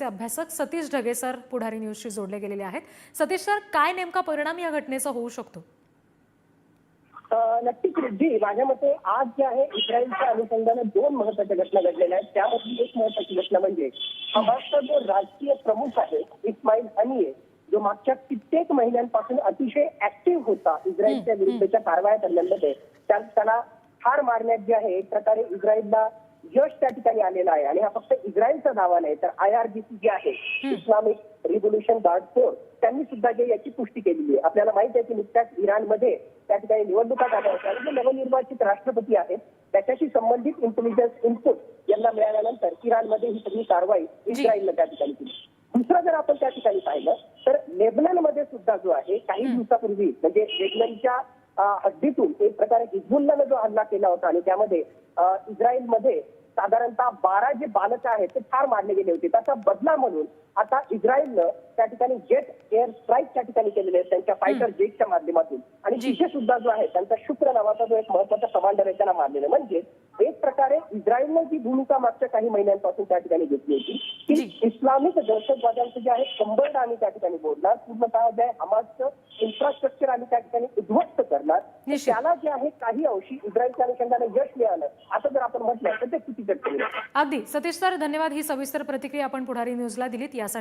चे अभ्यासक सतीश ढगे सर पुढारी न्यूजशी जोडले गेलेले आहेत. सतीश सर काय नेमका परिणाम या घटनेचा होऊ शकतो? नक्कीच रिद्धी माझ्या मते आज जे आहे इस्रायलच्या अनुषंगाने दोन महत्त्वाच्या घटना घडलेल्या आहेत. त्यामधली एक महत्वाची घटना म्हणजे हमासचा जो राजकीय प्रमुख आहे इस्माईल हनिये जो मागच्या कित्येक महिन्यांपासून अतिशय ऍक्टिव्ह होता इस्रायलच्या विरुद्धच्या कारवाया करण्यामध्ये त्या- त्याला ठार मारण्यात जे आहे एक प्रकारे इस्रायलला यश त्या ठिकाणी आलेलं आहे. आणि हा फक्त इस्रायलचा दावा नाही तर आय आर जी सी जी आहे इस्लामिक रिव्होल्युशन गार्ड फोर्स त्यांनी सुद्धा जे याची पुष्टी केलेली आहे. आपल्याला माहीत आहे की नुकत्याच इराणमध्ये त्या ठिकाणी निवडणुका झाल्या होत्या. आणि जे नवनिर्वाचित राष्ट्रपती आहेत त्याच्याशी संबंधित इंटेलिजन्स इनपुट यांना मिळाल्यानंतर इराणमध्ये ही सगळी कारवाई इस्रायलनं त्या ठिकाणी केली. दुसरं जर आपण त्या ठिकाणी पाहिलं तर लेबननमध्ये सुद्धा जो आहे काही दिवसापूर्वी म्हणजे लेबननच्या हद्दीतून एक प्रकारे हिजबुल्लानं जो हल्ला केला होता आणि त्यामध्ये इस्रायलमध्ये साधारणतः बारा जे बालक आहेत ते ठार मारले गेले होते. त्याचा बदला म्हणून आता इस्रायलनं त्या ठिकाणी जेट एअर स्ट्राईक त्या ठिकाणी केलेले आहेत त्यांच्या फायटर जेटच्या माध्यमातून. आणि तिथे सुद्धा जो आहे त्यांचा शुक्र नावाचा जो एक महत्त्वाचा कमांडर आहे त्याला मारलेलं. म्हणजे एक प्रकारे इस्रायलनं जी भूमिका मागच्या काही महिन्यांपासून त्या ठिकाणी घेतली होती की इस्लामिक दहशतवाद्यांचं जे आहे कंबर्ड आम्ही त्या ठिकाणी बोलणार. पूर्णतः जे आहे हमासचं इन्फ्रास्ट्रक्चर आम्ही त्या ठिकाणी उद्ध्वस्त करणार. त्याला जे आहे काही अंशी इस्रायलच्या अनुषंगाने यश मिळालं. असं जर म्हटलं तर ते चुकीचं अगदी. सतीश सर धन्यवाद. ही सविस्तर प्रतिक्रिया आपण पुढारी न्यूजला दिलीत. यासाठी